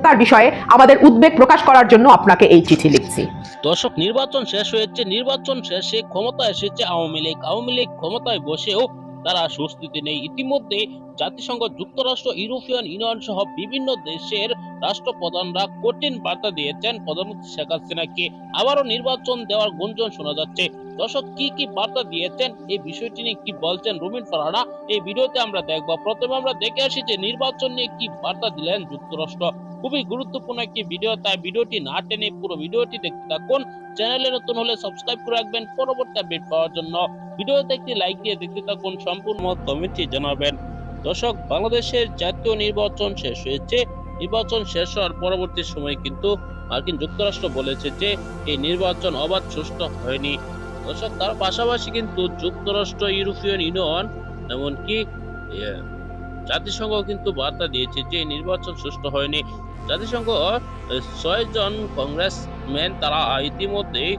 হত্যার বিষয়ে আমাদের উদ্বেগ প্রকাশ করার জন্য আপনাকে এই চিঠি লিখছি। দর্শক, নির্বাচন শেষ হয়েছে, নির্বাচন শেষে ক্ষমতায় এসেছে আওয়ামী লীগ। আওয়ামী লীগ ক্ষমতায় বসেও তারা স্বস্তিতে নেই। ইতিমধ্যে জাতিসংঘ, যুক্তরাষ্ট্র, ইউরোপিয়ান ইউনিয়ন সহ বিভিন্ন দেশের রাষ্ট্রপ্রধানরা কঠিন বার্তা দিয়েছেন প্রধানমন্ত্রী শেখ হাসিনাকে। আবারও নির্বাচন দেওয়ার গুঞ্জন শোনা যাচ্ছে। দর্শক, কি কি বার্তা দিয়েছেন, এই বিষয়টি নিয়ে কি বলছেন রুমিন ফারহানা, এই ভিডিওতে আমরা দেখব। প্রথমে আমরা দেখে আসি যে নির্বাচন নিয়ে কি বার্তা দিলেন যুক্তরাষ্ট্র। খুবই গুরুত্বপূর্ণ একটি ভিডিও, তাই ভিডিওটি না টেনে পুরো ভিডিওটি দেখতে থাকুন। চ্যানেলে নতুন হলে সাবস্ক্রাইব করে রাখবেন পরবর্তী আপডেট পাওয়ার জন্য। ভিডিওতে একটি লাইক দিয়ে দেখতে থাকুন, সম্পূর্ণ মত কমেন্টে জানাবেন। দর্শক, বাংলাদেশের জাতীয় নির্বাচন শেষ হয়েছে। নির্বাচন শেষ হওয়ার পরবর্তী সময়ে কিন্তু মার্কিন যুক্তরাষ্ট্র বলেছে যে, এই নির্বাচন অবাধ, সুষ্ঠু হয়নি। দর্শক তার পাশাপাশি কিন্তু যুক্তরাষ্ট্র ইউরোপিয়ান ইউনিয়ন, এমনকি জাতিসংঘ কিন্তু বার্তা দিয়েছে যে নির্বাচন সুষ্ঠু হয়নি। জাতিসংঘ ছয় জন কংগ্রেসম্যান তারা ইতিমধ্যেই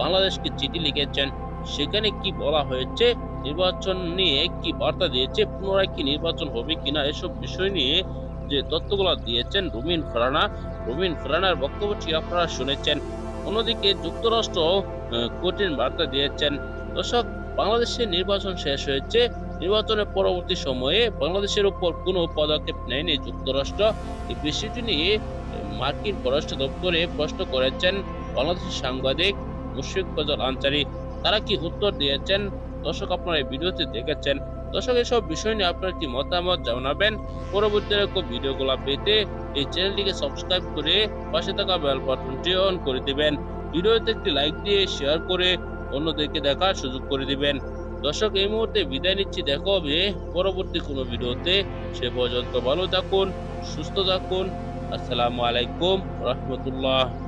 বাংলাদেশকে চিঠি লিখেছেন। সেখানে কি বলা হয়েছে? নির্বাচন নিয়ে কি বার্তা দিয়েছে? পুনরায় কি নির্বাচন হবে কিনা? এসব বিষয় নিয়ে যে তথ্যগুলো দিয়েছেন রুমিন ফরানা। রুমিন ফরানার বক্তব্যটি আপনারা শুনেছেন। অন্যদিকে যুক্তরাষ্ট্র কঠিন বার্তা দিয়েছেন। দর্শক বাংলাদেশের নির্বাচন শেষ হয়েছে। নির্বাচনের পরবর্তী সময়ে বাংলাদেশের উপর কোনো পদক্ষেপ নেয়নি যুক্তরাষ্ট্র। এই বিষয়টি নিয়ে মার্কিন পররাষ্ট্র দপ্তরে প্রশ্ন করেছেন বাংলাদেশের সাংবাদিক মুশফিক ফজল আনসারি। তারা কি উত্তর দিয়েছেন? দর্শক, আপনারা এই ভিডিওতে দেখেছেন। দর্শক, এসব বিষয় নিয়ে আপনার কি মতামত জানাবেন? পরবর্তী ভিডিওগুলো পেতে এই চ্যানেলটিকে সাবস্ক্রাইব করে পাশে থাকা বেল বাটনটি অন করে দিবেন। ভিডিওতে একটি লাইক দিয়ে শেয়ার করে অন্যদেরকে দেখার সুযোগ করে দিবেন। দর্শক, এই মুহূর্তে বিদায় নিচ্ছি। দেখা হবে পরবর্তী কোনো ভিডিওতে। সে পর্যন্ত ভালো থাকুন, সুস্থ থাকুন। আসসালামু আলাইকুম, রহমতুল্লাহ।